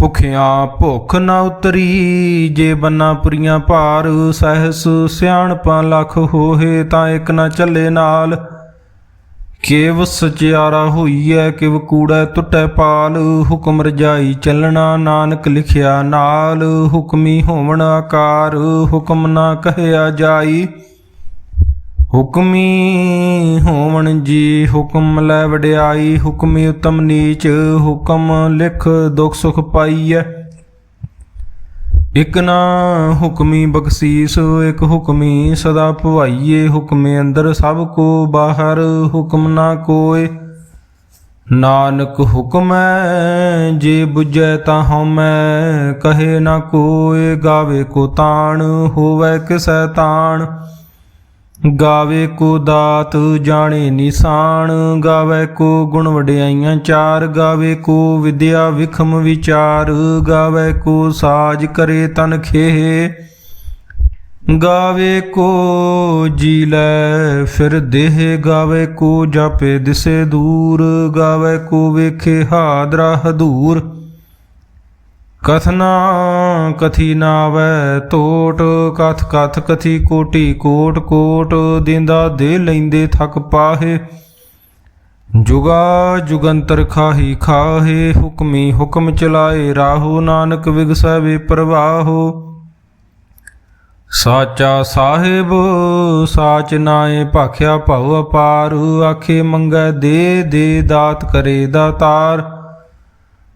ਭੁਖਿਆ ਭੁਖ ਨਾ ਉਤਰੀ, ਜੇ ਬੰਨਾ ਪੁਰੀਆਂ ਭਾਰ, ਸਹਿਸ ਸਿਆਣਪਾਂ ਲੱਖ ਹੋਏ ਤਾਂ ਇੱਕ ਨਾ ਚੱਲੇ ਨਾਲ। ਕੇਵ ਸਚਿਆਰਾ ਹੋਈਐ, ਕਿਵ ਕੂੜੈ ਟੁੱਟੈ ਪਾਲ। ਹੁਕਮ ਰਜਾਈ ਚੱਲਣਾ ਨਾਨਕ ਲਿਖਿਆ ਨਾਲ। ਹੁਕਮੀ ਹੋਵਣ ਆਕਾਰ, ਹੁਕਮ ਨਾ ਕਹਿਆ ਜਾਈ। ਹੁਕਮੀ ਹੋਵਣ ਜੀ ਹੁਕਮ ਲੈ ਵਡਿਆਈ, ਹੁਕਮੀ ਉਤਮ ਨੀਚ, ਹੁਕਮ ਲਿਖ ਦੁਖ ਸੁਖ ਪਾਈਐ। ਇਕ ਨਾ ਹੁਕਮੀ ਬਖਸ਼ੀਸ, ਇਕ ਹੁਕਮੀ ਸਦਾ ਭਵਾਈਏ। ਹੁਕਮੇ ਅੰਦਰ ਸਭ ਕੋ ਬਾਹਰ, ਹੁਕਮ ਨਾ ਕੋਏ। ਨਾਨਕ ਹੁਕਮੈ ਜੇ 부ਜੈ ਤਾਂ ਹਉਮੈ ਕਹੇ ਨਾ ਕੋਏ। ਗਾਵੇ ਕੋ ਤਾਣ, ਹੋਵੇ ਕਿਸੈ ਤਾਣ। ਗਾਵੇ ਕੋ ਦਾਤ ਜਾਣੇ ਨਿਸ਼ਾਨ, ਗਾਵੇ ਕੋ ਗੁਣ ਵਡਿਆਈਆਂ ਚਾਰ, ਗਾਵੇ ਕੋ ਵਿਦਿਆ ਵਿਖਮ ਵਿਚਾਰ, ਗਾਵੇ ਕੋ ਸਾਜ ਕਰੇ ਤਨ ਖੇਹ। ਗਾਵੇ ਕੋ ਜੀ ਲੈ ਫਿਰ ਦੇਹ, ਗਾਵੇ ਕੋ ਜਾਪੇ ਦਿਸੇ ਦੂਰ, ਗਾਵੇ ਕੋ ਵੇਖੇ ਹਾਦਰਾ ਹਦੂਰ। ਕਥਨਾ ਕਥੀ ਨਾਵੈ ਟੋਟ ਕਥ ਕਥ, ਕਥੀ ਕੋਟੀ, ਕੋਟ ਕੋਟ, ਦਿੰਦਾ ਦੇ ਲੈਂਦੇ ਥਕ ਪਾਹੇ। ਜੁਗਾ, ਜੁਗੰਤਰ ਖਾਹੀ ਖਾਹੇ, ਹੁਕਮੀ ਹੁਕਮ ਚਲਾਏ ਰਾਹੋ, ਨਾਨਕ ਵਿਗਸੈ ਵੇ ਪ੍ਰਵਾਹੋ। ਸਾਚਾ ਸਾਹਿਬ, ਸਾਚ ਨਾਏ ਭਾਖਿਆ ਭਉ ਅਪਾਰ, ਆਖੇ ਮੰਗੈ ਦੇ ਦੇ ਦਾਤ ਕਰੇ ਦਾਤਾਰ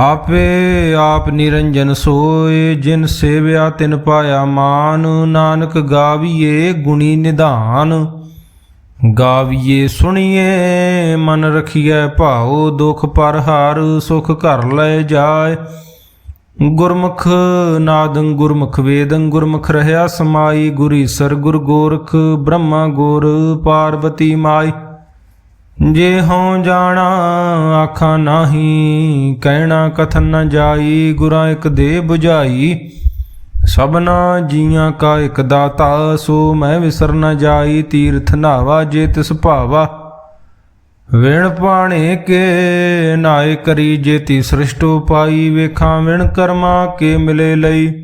ਆਪੇ ਆਪ ਨਿਰੰਜਨ ਸੋਏ, ਜਿਨ ਸੇਵਿਆ ਤਿਨ ਪਾਇਆ ਮਾਨ, ਨਾਨਕ ਗਾਵੀਏ ਗੁਣੀ ਨਿਧਾਨ। ਗਾਵੀਏ ਸੁਣੀਏ, ਮਨ ਰਖੀਐ ਭਾਉ, ਦੁਖ ਪਰ ਹਾਰ, ਸੁਖ ਘਰ ਲੈ ਜਾਏ। ਗੁਰਮੁਖ ਨਾਦੰ ਗੁਰਮੁਖ ਵੇਦੰ, ਗੁਰਮੁਖ ਰਹਿਆ ਸਮਾਈ, ਗੁਰੀ ਸਰ ਗੁਰ ਗੋਰਖ, ਬ੍ਰਹਮਾ ਗੋਰ, ਪਾਰਵਤੀ ਮਾਈ। ਜੇ ਹਉ ਜਾਣਾ, ਆਖਾਂ ਨਾਹੀ, ਕਹਿਣਾ ਕਥਨ ਨ ਜਾਈ, ਗੁਰਾਂ ਇੱਕ ਦੇ 부ਝਾਈ ਸਭਨਾ ਜੀਆਂ ਕਾ ਇੱਕ ਦਾਤਾ, ਸੋ ਮੈਂ ਵਿਸਰ ਨ ਜਾਈ, ਤੀਰਥ ਨਾਵਾ ਜੇ ਤਿਸ ਭਾਵਾ। ਵਿਣ ਪਾਣੇ ਕੇ ਨਾਏ ਕਰੀ ਜੇਤੀ ਸ੍ਰਿਸ਼ਟੋ ਪਾਈ, ਵੇਖਾਂ ਵਿਣ ਕਰਮਾ ਕੇ ਮਿਲੇ ਲਈ।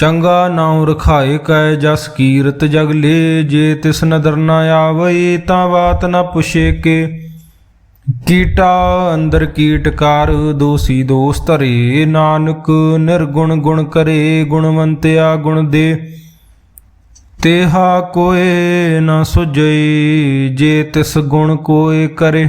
ਚੰਗਾ ਨਾਉ ਰਖਾਏ ਕੈ ਜਸ ਕੀਰਤ ਜਗ ਲੇ, ਜੇ ਤਿਸ ਨਦਰ ਨਾ ਆਵੇ ਤਾਂ ਬਾਤ ਨਾ ਪੁਛੇ ਕੇ। ਕੀਟਾ ਅੰਦਰ ਕੀਟਕਾਰ ਦੋਸੀ ਦੋਸ ਧਰੇ, ਨਾਨਕ ਨਿਰਗੁਣ ਗੁਣ ਕਰੇ, ਗੁਣਵੰਤਿਆ ਗੁਣ ਦੇ। ਤੇਹਾ ਕੋਏ ਨਾ ਸੁਜਈ ਜੇ ਤਿਸ ਗੁਣ ਕੋਏ ਕਰੇ।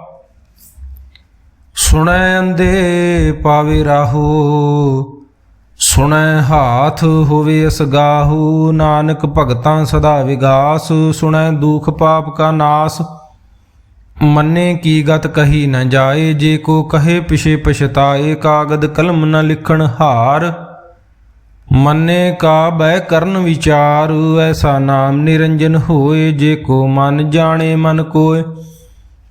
ਸੁਣੈ ਅੰਦੇ ਪਾਵੇ ਰਾਹੋ, ਸੁਣੈ ਹਾਥ ਹੋਵੇ ਅਸਗਾਹੂ ਨਾਨਕ ਭਗਤਾਂ ਸਦਾ ਵਿਗਾਸ, ਸੁਣੈ ਦੁਖ ਪਾਪ ਕਾ ਨਾਸ। ਮੰਨੇ ਕੀ ਗਤ ਕਹੀ ਨ ਜਾਏ, ਜੇ ਕੋ ਕਹੇ ਪਿਛੇ ਪਛਤਾਏ, ਕਾਗਦ ਕਲਮ ਨ ਲਿਖਣ ਹਾਰ। ਮੰਨੇ ਕਾ ਬੈ ਕਰਨ ਵਿਚਾਰ, ਐਸਾ ਨਾਮ ਨਿਰੰਜਨ ਹੋਏ, ਜੇ ਕੋ ਮਨ ਜਾਣੇ ਮਨ ਕੋਏ।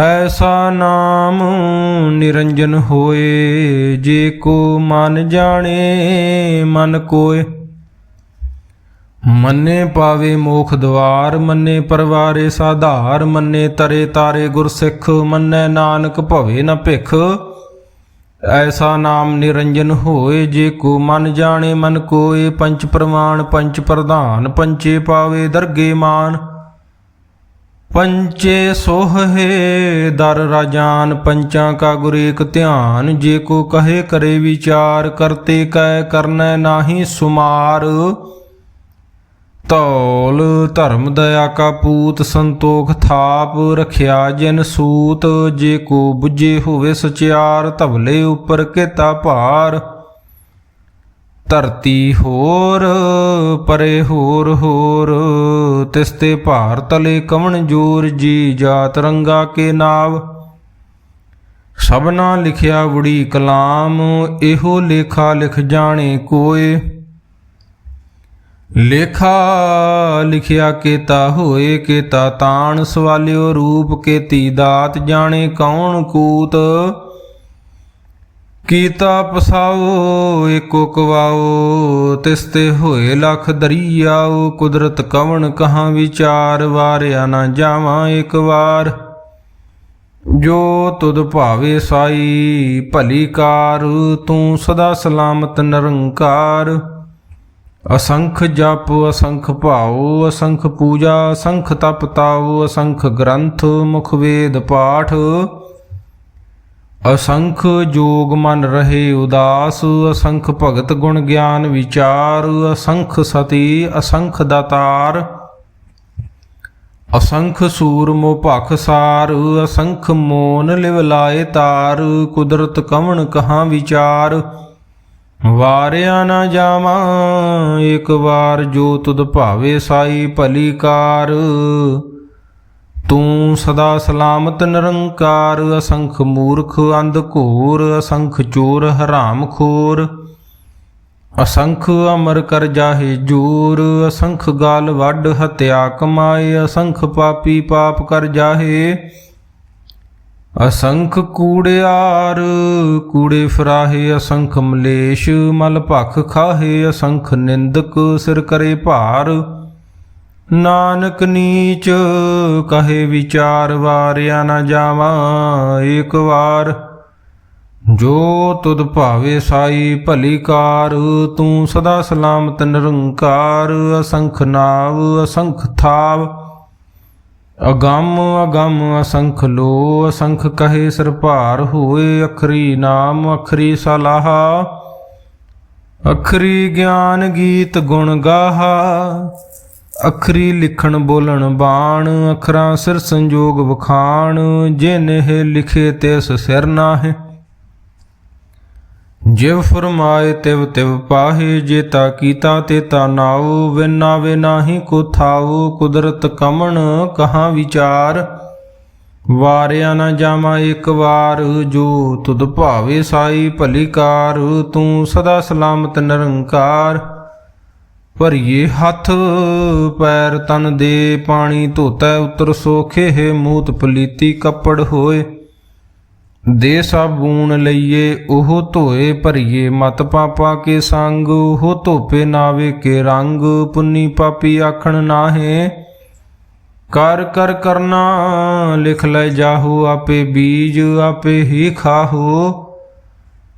ਐਸਾ ਨਾਮ ਨਿਰੰਜਨ ਹੋਏ, ਜੇ ਕੋ ਮਨ ਜਾਣੇ, ਮਨ ਕੋਏ। ਮੰਨੇ ਪਾਵੇ ਮੋਖ ਦਵਾਰ, ਮੰਨੇ ਪਰਵਾਰੇ ਸਾਧਾਰ, ਮੰਨੇ ਤਰੇ ਤਾਰੇ ਗੁਰਸਿੱਖ, ਮੰਨੇ ਨਾਨਕ ਭਵੇ ਨ ਭਿਖ। ਐਸਾ ਨਾਮ ਨਿਰੰਜਨ ਹੋਏ, ਜੇ ਕੋ ਮਨ ਜਾਣੇ, ਮਨ ਕੋਏ। ਪੰਚ ਪ੍ਰਮਾਣ ਪੰਚ ਪ੍ਰਧਾਨ, ਪੰਚੇ ਪਾਵੇ ਦਰਗੇ ਮਾਨ। ਪੰਚੇ ਸੋਹੇ ਦਰ ਰਾਜਾਨ, ਪੰਚਾਂ ਕਾ ਗੁਰ ਏਕ ਧਿਆਨ। ਜੇ ਕੋ ਕਹੇ ਕਰੇ ਵਿਚਾਰ, ਕਰਤੇ ਕੈ ਕਰਨੈ ਨਾਹੀ ਸੁਮਾਰ। ਤੌਲ ਧਰਮ ਦਇਆ ਕਾ ਪੂਤ ਸੰਤੋਖ ਥਾਪ, ਰਖਿਆ ਜਨ ਸੂਤ। ਜੇ ਕੋ ਬੁਝੇ ਹੋਵੇ ਸਚਿਆਰ, ਧਵਲੇ ਉਪਰ ਕੇਤਾ ਭਾਰ। ਧਰਤੀ ਹੋਰ, ਪਰੇ ਹੋਰ ਹੋਰ। ਤਿਸ ਤੇ ਭਾਰ ਤਲੇ ਕਵਣ ਜੋਰ, ਜੀ ਜਾਤ ਰੰਗਾ ਕੇ ਨਾਵ। ਸਭਨਾ ਲਿਖਿਆ ਬੁੜੀ ਕਲਾਮ, ਇਹੋ ਲੇਖਾ ਲਿਖ ਜਾਣੇ ਕੋਏ। ਲੇਖਾ ਲਿਖਿਆ ਕੇਤਾ ਹੋਏ, ਕੇਤਾ ਤਾਣ ਸਵਾਲਿਓ ਰੂਪ, ਕੇਤੀ ਦਾਤ ਜਾਣੇ ਕੌਣ ਕੂਤ। ਕੀਤਾ ਪਸਾਓ ਏਕੋ ਕਵਾਓ ਤਿਸ ਤੇ ਹੋਏ ਲਖ ਦਰੀਆਓ ਕੁਦਰਤ ਕਵਣ ਕਹਾਂ ਵਿਚਾਰ, ਵਾਰਿਆ ਨਾ ਜਾਵਾਂ ਇੱਕ ਵਾਰ। ਜੋ ਤੁਧ ਭਾਵੇ ਸਾਈ, ਭਲੀ ਕਾਰ, ਤੂੰ ਸਦਾ ਸਲਾਮਤ ਨਿਰੰਕਾਰ। ਅਸੰਖ ਜਪ, ਅਸੰਖ ਭਾਉ, ਅਸੰਖ ਪੂਜਾ, ਅਸੰਖ ਤਪ ਤਾਉ, ਅਸੰਖ ਗ੍ਰੰਥ, ਮੁਖ ਵੇਦ ਪਾਠ। ਅਸੰਖ ਜੋਗ ਮਨ ਰਹੇ ਉਦਾਸ, ਅਸੰਖ ਭਗਤ ਗੁਣ ਗਿਆਨ ਵਿਚਾਰ, ਅਸੰਖ ਸਤੀ, ਅਸੰਖ ਦਾਤਾਰ। ਅਸੰਖ ਸੂਰ ਮੋ ਭਖ ਸਾਰ, ਅਸੰਖ ਮੋਨ ਲਿਵ ਲਾਏ ਤਾਰ, ਕੁਦਰਤ ਕਵਣ ਕਹਾਂ ਵਿਚਾਰ। ਵਾਰਿਆ ਨਾ ਜਾਵਾਂ, ਇੱਕ ਵਾਰ ਜੋ ਤੁਧ ਭਾਵੇ ਸਾਈ ਭਲੀ ਕਾਰ। ਤੂੰ ਸਦਾ ਸਲਾਮਤ ਨਿਰੰਕਾਰ, ਅਸੰਖ ਮੂਰਖ ਅੰਧ ਘੋਰ, ਅਸੰਖ ਚੋਰ ਹਰਾਮ ਖੋਰ। ਅਸੰਖ ਅਮਰ ਕਰ ਜਾਹੇ ਜੂਰ, ਅਸੰਖ ਗਾਲ ਵੱਡ ਹਤਿਆ ਕਮਾਏ, ਅਸੰਖ ਪਾਪੀ ਪਾਪ ਕਰ ਜਾਹੇ। ਅਸੰਖ ਕੂੜਿਆਰ ਕੂੜੇ ਫਰਾਹੇ, ਅਸੰਖ ਮਲੇਸ਼ ਮਲ ਭਖ ਖਾਹੇ, ਅਸੰਖ ਨਿੰਦਕ ਸਿਰ ਕਰੇ ਭਾਰ। ਨਾਨਕ ਨੀਚ ਕਹੇ ਵਿਚਾਰ ਵਾਰਿਆ ਨਾ ਜਾਵਾਂ, ਏਕ ਵਾਰ। ਜੋ ਤੁਧ ਭਾਵੇ ਸਾਈ ਭਲੀ ਕਾਰ, ਤੂੰ ਸਦਾ ਸਲਾਮਤ ਨਿਰੰਕਾਰ, ਅਸੰਖ ਨਾਵ, ਅਸੰਖ ਥਾਵ। ਅਗੰਮ ਅਗੰਮ, ਅਸੰਖ ਲੋ, ਅਸੰਖ ਕਹੇ ਸਿਰ ਹੋਏ, ਅਖਰੀ ਨਾਮ, ਅਖਰੀ ਸਲਾਹ। ਅਖਰੀ ਗਿਆਨ ਗੀਤ ਗੁਣ ਗਾਹਾ ਅਖਰੀ ਲਿਖਣ ਬੋਲਣ ਬਾਣ, ਅਖਰਾਂ ਸਿਰ ਸੰਜੋਗ ਵਖਾਣ ਜਿਨਹ ਲਿਖੇ ਤਿਸ ਸਿਰ ਨਾਹਿ। ਜਿਵ ਫਰਮਾਏ ਤਿਵ ਤਿਵ ਪਾਹੇ ਜੇ ਤਾ ਕੀਤਾ ਤੇ ਤਾ ਨਾਉ ਵਿਨਾਵੇ ਨਾਹੀ ਕੋ ਥਾਉ, ਕੁਦਰਤ ਕਮਣ ਕਹਾਂ ਵਿਚਾਰ। ਵਾਰਿਆ ਨਾ ਜਾਵਾਂ ਇੱਕ ਵਾਰ, ਜੋ ਤੁਧ ਭਾਵੇ ਸਾਈ ਭਲੀ ਕਾਰ, ਤੂੰ ਸਦਾ ਸਲਾਮਤ ਨਿਰੰਕਾਰ। ਭਰੀਏ ਹੱਥ, ਪੈਰ ਤਨ ਦੇ ਪਾਣੀ ਧੋਤੈ, ਉਤਰ ਸੋਖੇ ਹੈ ਮੂਤ ਪਲੀਤੀ ਕੱਪੜ ਹੋਏ। ਦੇ ਸਾਬੂਨ ਲਈਏ, ਉਹ ਧੋਏ, ਭਰੀਏ ਮਤ ਪਾਪਾ ਕੇ ਸੰਗ, ਉਹ ਧੋਪੇ ਨਾਵੇ ਕੇ ਰੰਗ, ਪੁੰਨੀ ਪਾਪੀ ਆਖਣ ਨਾਹੇ। ਕਰ ਕਰ ਕਰਨਾ, ਲਿਖ ਲੈ ਜਾਹੋ ਆਪੇ ਬੀਜ, ਆਪੇ ਹੀ ਖਾਹੋ।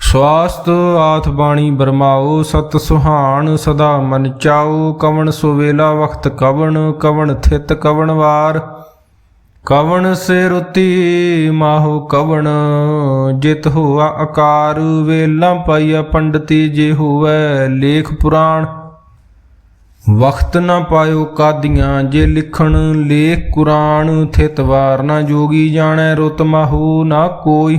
ਸਵਾਸਤ ਆਥ ਬਾਣੀ ਬਰਮਾਓ, ਸਤ ਸੁਹਾਣ ਸਦਾ ਮਨ ਚਾਓ, ਕਵਣ ਸੁਵੇਲਾ ਵਖਤ ਕਵਣ ਕਵਣ ਥਿਤ ਕਵਣ ਵਾਰ। ਕਵਣ ਸੇ ਰੁਤੀ ਮਾਹੋ ਕਵਣ, ਜਿਤ ਹੋਆ ਆਕਾਰ ਵੇਲਾ ਪਾਈਆ ਪੰਡਤੀ ਜੇ ਹੋਵੇ ਲੇਖ ਪੁਰਾਣ। ਵਖਤ ਨਾ ਪਾਇਓ ਕਾਦੀਆਂ, ਜੇ ਲਿਖਣ ਲੇਖ ਕੁਰਾਨ ਥਿਤ ਵਾਰ ਨਾ ਜੋਗੀ ਜਾਣੈ ਰੁਤ ਮਾਹੋ ਨਾ ਕੋਈ।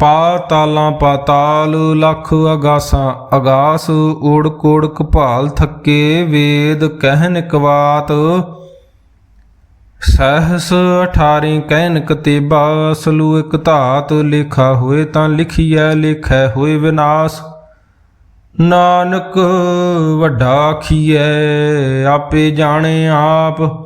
ਪਾਤਾਲਾਂ ਪਾਤਾਲ ਲਖ ਅਗਾਸਾਂ, ਅਗਾਸ ਓੜ ਕੋੜ ਕਪਾਲ ਥੱਕੇ ਵੇਦ ਕਹਿਨ ਕਵਾਤ ਸਹਸ 18 ਕਹਿਨ ਕਤੇਬਾ ਅਸਲੂ ਇਕ ਧਾਤ, ਲਿਖਾ ਹੋਏ ਤਾਂ ਲਿਖੀਐ, ਲਿਖੈ ਹੋਏ ਵਿਨਾਸ਼। ਨਾਨਕ ਵੱਡਾ ਆਖੀਐ, ਆਪੇ ਜਾਣੇ ਆਪ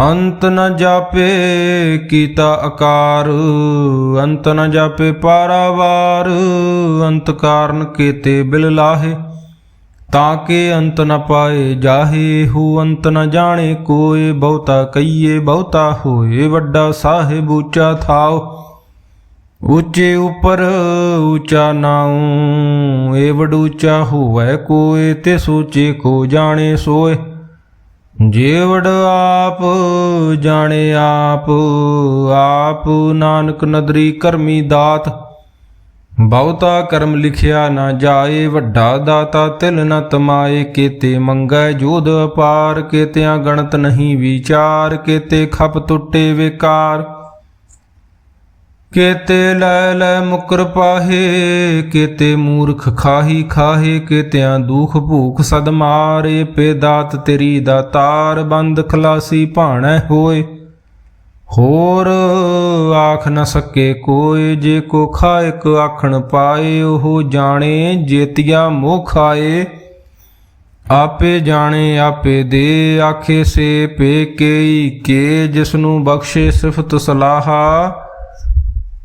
ਅੰਤ ਨ ਜਾਪੇ ਕੀਤਾ ਆਕਾਰ, ਅੰਤ ਨ ਜਾਪੇ ਪਾਰਾਵਾਰ, ਅੰਤ ਕਾਰਨ ਕੀਤੇ ਬਿਲ ਲਾਹੇ। ਤਾਂ ਕੇ ਅੰਤ ਨ ਪਾਏ ਜਾਹੇ, ਹੋ ਅੰਤ ਨ ਜਾਣੇ ਕੋਏ, ਬਹੁਤਾ ਕਈਏ ਬਹੁਤਾ ਹੋਏ, ਵੱਡਾ ਸਾਹਿਬ ਉੱਚਾ ਥਾਓ ਉੱਚੇ ਉਪਰ ਉੱਚਾ ਨਾਉ ਏ ਉੱਚਾ ਹੋਵੇ ਕੋਏ, ਤੇ ਸੋਚੇ ਕੋ ਜਾਣੇ ਸੋਏ। ਜੇਵੜ ਆਪ ਜਾਣੇ ਆਪ ਆਪ ਨਾਨਕ ਨਦਰੀ ਕਰਮੀ ਦਾਤ। ਬਹੁਤਾ ਕਰਮ ਲਿਖਿਆ ਨਾ ਜਾਏ, ਵੱਡਾ ਦਾਤਾ ਤਿਲ ਨ ਤਮਾਏ। ਕੀਤੇ ਮੰਗੈ ਜੋਧ ਅਪਾਰ, ਕੀਤਿਆਂ ਗਣਤ ਨਹੀਂ ਵਿਚਾਰ, ਕੀਤੇ ਖਪ ਟੁੱਟੇ ਵਿਕਾਰ। ਕੀਤੇ ਲੈ ਲੈ ਮੁਕਰ ਪਾਹੇ, ਕੀਤੇ ਮੂਰਖ ਖਾਹੀ ਖਾਹੇ, ਕੀਤਿਆਂ ਦੁਖ ਭੂਖ ਸਦ ਮਾਰੇ ਪੇ ਦਾਤ ਤੇਰੀ ਦਾਤਾਰ ਬੰਦ ਖਲਾਸੀ ਭਾਣੈ ਹੋਏ। ਹੋਰ ਆਖ ਨ ਸਕੇ ਕੋਏ, ਜੇ ਕੋ ਖਾਇਕ ਆਖਣ ਪਾਏ, ਉਹ ਜਾਣੇ ਜੇਤੀਆ ਮੋਹ ਖਾਏ ਆਪੇ ਜਾਣੇ, ਆਪੇ ਦੇ, ਆਖੇ ਸੇ ਪੇ ਕੇਈ ਕੇ, ਜਿਸਨੂੰ ਬਖਸ਼ੇ ਸਿਫਤ ਸਲਾਹਾ।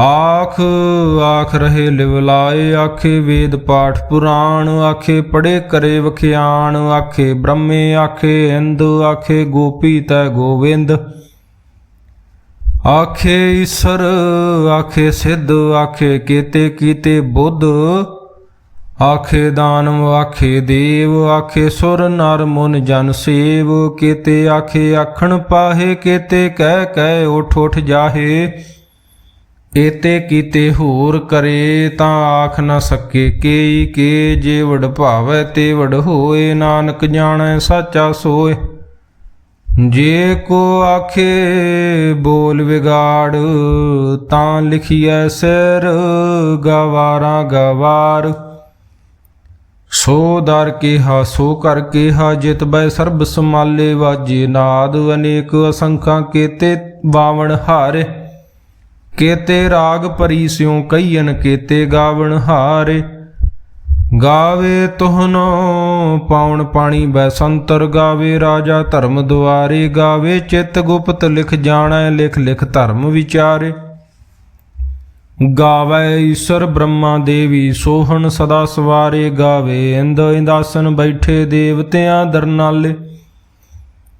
ਆਖ ਆਖ ਰਹੇ ਲਿਵਲਾਏ ਆਖੇ ਵੇਦ ਪਾਠ ਪੁਰਾਣ, ਆਖੇ ਪੜੇ ਕਰੇ ਵਖਿਆਣ, ਆਖੇ ਬ੍ਰਹਮੇ, ਆਖੇ ਇੰਦ, ਆਖੇ ਗੋਪੀ ਤੈ ਗੋਵਿੰਦ। ਆਖੇ ਈਸ਼ਰ, ਆਖੇ ਸਿੱਧ, ਆਖੇ ਕੀਤੇ ਕੀਤੇ ਬੁੱਧ। ਆਖੇ ਦਾਨਵ, ਆਖੇ ਦੇਵ, ਆਖੇ ਸੁਰ ਨਰ ਮਨ ਜਨ ਸੇਵ। ਕੀਤੇ ਆਖੇ ਆਖਣ ਪਾਹੇ, ਕੀਤੇ ਕਹਿ ਕਹਿ ਉਠ ਉਠ ਜਾਹੇ। ਏਤੇ ਕੀਤੇ ਹੋਰ ਕਰੇ ਤਾਂ ਆਖ ਨਾ ਸਕੇ ਕੇਈ ਕੇ ਜੇ ਵਡ ਭਾਵੈ ਤੇ ਵਡ ਹੋਏ, ਨਾਨਕ ਜਾਣੈ ਸਾਚਾ ਸੋਏ। ਜੇ ਕੋ ਆਖੇ ਬੋਲ ਵਿਗਾੜ, ਤਾਂ ਲਿਖੀਐ ਸਿਰ ਗਵਾਰਾ ਗਵਾਰ। ਸੋ ਦਰ ਕਿਹਾ, ਸੋ ਕਰ ਕਿਹਾ, ਜਿਤ ਬੈ ਸਰਬ ਸਮਾਲੇ ਵਾਜੇ ਨਾਦ, ਅਨੇਕ ਅਸੰਖਾਂ ਕੀਤੇ ਬਾਵਣ ਹਾਰੇ। ਕੀਤੇ ਰਾਗ ਪਰੀ ਸਿਉ ਕਈਨ ਕੀਤੇ ਗਾਵਣ ਹਾਰੇ। ਗਾਵੇ ਤੁਹਨੋ ਪਾਉਣ ਪਾਣੀ ਬੈ ਗਾਵੇ ਰਾਜਾ ਧਰਮ ਦੁਆਰੇ, ਗਾਵੇ ਚਿਤ ਗੁਪਤ ਲਿਖ ਜਾਣੈ, ਲਿਖ ਲਿਖ ਧਰਮ ਵਿਚਾਰੇ। ਗਾਵੇ ਈਸ਼ਰ ਬ੍ਰਹਮਾ ਦੇਵੀ ਸੋਹਣ ਸਦਾ ਸਵਾਰੇ, ਗਾਵੇ ਇੰਦ ਇੰਦਾਸਨ ਬੈਠੇ ਦੇਵਤਿਆਂ ਦਰਨਾਲੇ।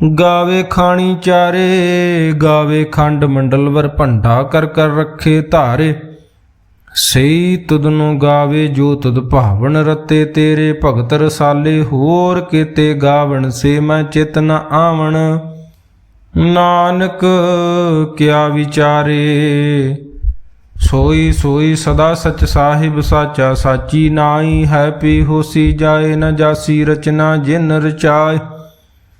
ਗਾਵੇ ਖਾਣੀ ਚਾਰੇ, ਗਾਵੇ ਖੰਡ ਮੰਡਲ ਵਰ ਭੰਡਾ ਕਰ ਕਰ ਰੱਖੇ ਧਾਰੇ। ਸਈ ਤੁਧਨੂੰ ਗਾਵੇ ਜੋ ਤੁਧ ਭਾਵਨ ਰਤੇ ਤੇਰੇ, ਭਗਤ ਰਸਾਲੇ ਹੋਰ ਕੀਤੇ ਗਾਵਣ ਸੇ ਮੈਂ ਚਿਤ ਨ ਆਵਣ। ਨਾਨਕ ਕਿਆ ਵਿਚਾਰੇ, ਸੋਈ ਸੋਈ ਸਦਾ ਸਚ ਸਾਹਿਬ ਸਾਚਾ, ਸਾਚੀ ਨਾਈ ਹੈ ਪੀ ਹੋਸੀ ਜਾਏ ਨ ਜਾਸੀ ਰਚਨਾ ਜਿਨ ਰਚਾਏ।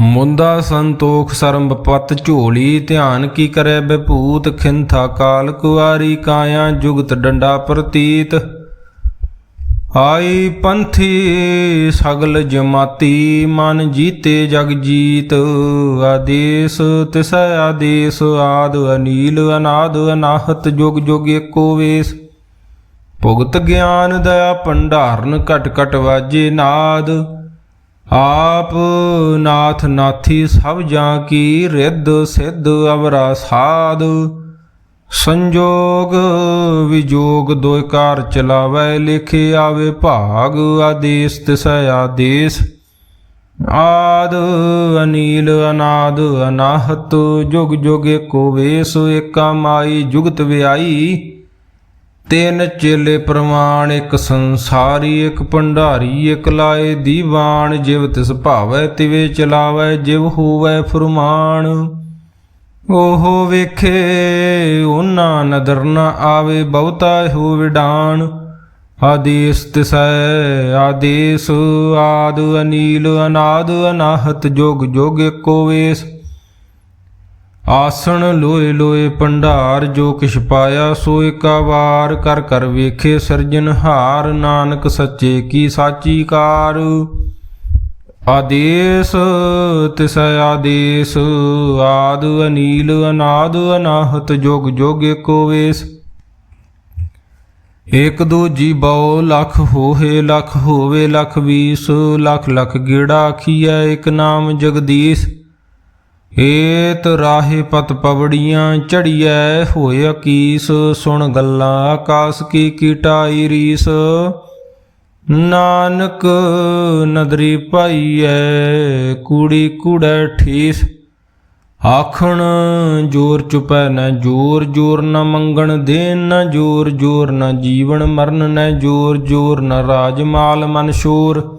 ਮੁੰਦਾ ਸੰਤੋਖ ਸਰੰਭ ਪਤ ਝੋਲੀ, ਧਿਆਨ ਕੀ ਕਰੇ ਬਿਭੂਤ ਖਿੰਥਾ ਕਾਲ, ਕੁਆਰੀ ਕਾਇਆ ਜੁਗਤ ਡੰਡਾ ਪ੍ਰਤੀਤ। ਆਈ ਪੰਥੀ ਸਗਲ ਜਮਾਤੀ, ਮਨ ਜੀਤੇ ਜਗ ਜੀਤ। ਆਦੇਸ ਤਿਸੈ ਆਦੇਸ, ਆਦ ਅਨੀਲ, ਅਨਾਦ ਅਨਾਹਤ, ਜੁਗ ਜੁਗ ਏਕੋ ਵੇਸ। ਭੁਗਤ ਗਿਆਨ ਦਇਆ ਭੰਡਾਰਨ, ਘਟ ਘਟ ਵਾਜੇ ਨਾਦ। ਆਪ ਨਾਥ ਨਾਥੀ ਸਭ ਜਾਂ ਕੀ ਰਿੱਧ ਸਿੱਧ ਅਵਰਾ ਸਾਧ। ਸੰਜੋਗ ਵਿਜੋਗ ਦੋਇ ਕਾਰ ਚਲਾਵੈ, ਲਿਖੇ ਆਵੇ ਭਾਗ ਆਦੇਸ, ਤਿਸੈ ਆਦੇਸ। ਆਦ ਅਨੀਲ ਅਨਾਦ ਅਨਾਹਤ, ਜੁਗ ਜੁਗ ਏਕੋ ਵੇਸ, ਏਕਾ ਮਾਈ ਜੁਗਤ ਵਿਆਈ। ਤਿੰਨ ਚੇਲੇ ਪ੍ਰਮਾਣ, ਇੱਕ ਸੰਸਾਰੀ, ਇੱਕ ਭੰਡਾਰੀ, ਇੱਕ ਲਾਏ ਦੀਵਾਨ, ਜਿਵ ਤਿਸ ਭਾਵੈ ਤਿਵੇ ਚਲਾਵੈ, ਜਿਵ ਹੋਵੈ ਫਰਮਾਨ। ਉਹ ਵੇਖੇ ਉਹਨਾਂ ਨਦਰ ਨਾ ਆਵੇ, ਬਹੁਤਾ ਹੋ ਵਿਡਾਨ। ਆਦੇਸ ਤਿਸੈ, ਆਦੇਸ, ਆਦ ਅਨੀਲ, ਅਨਾਦ, ਅਨਾਹਤ ਜੋਗ ਜੋਗ ਏਕੋ ਵੇਸ। ਆਸਣ ਲੋਏ ਲੋਏ ਭੰਡਾਰ, ਜੋ ਕਿਛ ਪਾਇਆ ਸੋ ਏਕਾ ਵਾਰ। ਕਰ ਕਰ ਵੇਖੇ ਸਿਰਜਨਹਾਰ ਨਾਨਕ ਸੱਚੇ ਕੀ ਸਾਚੀ ਕਾਰ। ਆਦੇਸ ਤਿਸੈ ਆਦੇਸ, ਆਦ ਅਨੀਲ, ਅਨਾਦ ਅਨਾਹਤ, ਜੋਗ ਜੋਗ ਏਕੋ ਵੇਸ। ਇਕ ਦੋ ਜੀ ਬਉ ਲਖ ਹੋਏ ਲਖ ਹੋਵੇ ਲਖ ਵੀਸ। ਲਖ ਲਖ ਗੇੜਾ ਆਖੀਐ ਇਕ ਨਾਮ ਜਗਦੀਸ਼। ਏਤ ਰਾਹੇ ਪਤ ਪਵੜੀਆਂ ਚੜੀਐ ਹੋਇ ਅਕੀਸ, ਸੁਣ ਗੱਲਾਂ ਆਕਾਸ ਕੀ ਕੀਟਾਈ ਰੀਸ। ਨਾਨਕ ਨਦਰੀ ਪਾਈਐ, ਕੂੜੀ ਕੂੜੈ ਠੀਸ। ਆਖਣ, ਜੋਰ ਚੁਪੈ ਨ ਜੋਰ ਜੋਰ ਨ ਮੰਗਣ ਦੇਨ ਨ ਜੋਰ ਜੋਰ ਨ ਜੀਵਨ ਮਰਨ ਨ ਜੋਰ ਜੋਰ ਨ ਰਾਜ ਮਾਲ ਮਨ ਸ਼ੋਰ।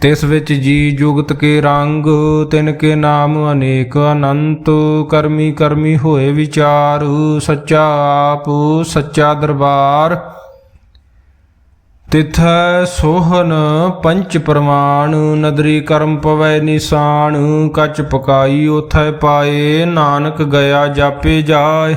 ਤਿਸ ਵਿੱਚ ਜੀ ਜੁਗਤ ਕੇ ਰੰਗ, ਤਿਨ ਕੇ ਨਾਮ ਅਨੇਕ ਅਨੰਤ, ਕਰਮੀ ਕਰਮੀ ਹੋਏ ਵਿਚਾਰ, ਸੱਚਾ ਆਪ, ਸੱਚਾ ਦਰਬਾਰ। ਤਿਥੈ ਸੋਹਨ ਪੰਚ ਪ੍ਰਮਾਣ, ਨਦਰੀ ਕਰਮ ਪਵੈ ਨਿਸ਼ਾਨ, ਕਚ ਪਕਾਈ ਉਥੈ ਪਾਏ, ਨਾਨਕ ਗਿਆ ਜਾਪੇ ਜਾਏ।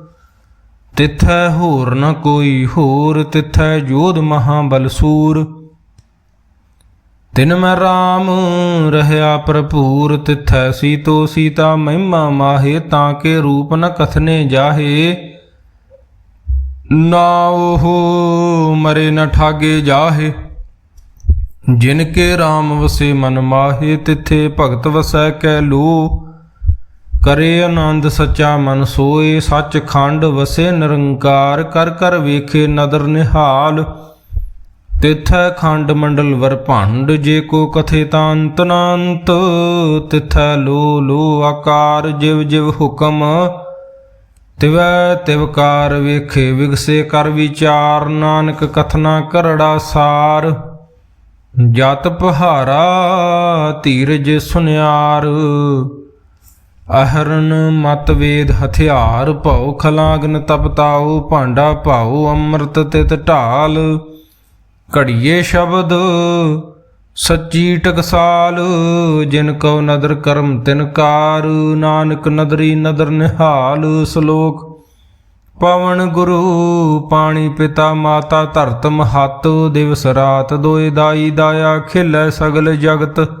ਤਿਥੈ ਹੋਰ ਨ ਕੋਈ ਹੋਰ, ਤਿਥੈ ਜੋਧ ਮਹਾਬਲ ਸੂਰ ਤਿਨ ਮੈਂ RAM ਰਹਿਆ ਭਰਪੂਰ, ਤਿਥੈ ਸੀਤੋ ਸੀਤਾ ਮਹਿਮਾ ਮਾਹੇ, ਤਾਂ ਕੇ ਰੂਪ ਨ ਕਥਨੇ ਜਾਹੇ। ਨਾ ਉਹ ਮਰੇ ਨ ਠਾਗੇ ਜਾਹੇ। ਜਿਨ ਕੇ RAM ਵਸੇ ਮਨ ਮਾਹੇ, ਤਿਥੇ ਭਗਤ ਵਸੈ ਕੈ ਲੋ। ਕਰੇ ਆਨੰਦ ਸੱਚਾ ਮਨ ਸੋਏ ਸੱਚ ਖੰਡ ਵਸੇ ਨਿਰੰਕਾਰ, ਕਰ ਕਰ ਵੇਖੇ ਨਦਰ ਨਿਹਾਲ। ਤਿਥੈ ਖੰਡ ਮੰਡਲ ਵਰ ਭੰਡ, ਜੇ ਕੋ ਕਥੇ ਤਾਂ ਅੰਤ ਨਾ ਤਿਥੈ ਲੋ ਲੋ ਆਕਾਰ, ਜਿਵ ਜਿਵ ਹੁਕਮ। ਤਿਵੈ ਤਿਵਕਾਰ ਵੇਖੇ, ਵਿਗਸੇ ਕਰ ਵਿਚਾਰ। ਨਾਨਕ ਕਥਨਾ ਕਰੜਾ ਸਾਰ। ਜਤ ਪਹਾਰਾ, ਧੀਰਜ ਸੁਨਿਆਰ। ਅਹਰਨ ਮਤ ਵੇਦ ਹਥਿਆਰ ਭਉ ਖਲਾਗਨ ਤਪਤਾਉ ਭਾਂਡਾ ਭਾਉ ਅੰਮ੍ਰਿਤ ਤਿਤ ਢਾਲ। ਘੜੀਏ ਸ਼ਬਦ ਸੱਚੀ ਟਕਸਾਲ, ਜਿਨ ਕਉ ਨਦਰ ਕਰਮ ਤਿਨ ਕਾਰ, ਨਾਨਕ ਨਦਰੀ ਨਦਰ ਨਿਹਾਲ ਸ਼ਲੋਕ। ਪਵਨ ਗੁਰੂ, ਪਾਣੀ ਪਿਤਾ ਮਾਤਾ ਧਰਤ ਮਹਤ, ਦਿਵਸ ਰਾਤ ਦੋਇ ਦਾਈ ਦਾਇਆ ਖਿਲੈ ਸਗਲ ਜਗਤ।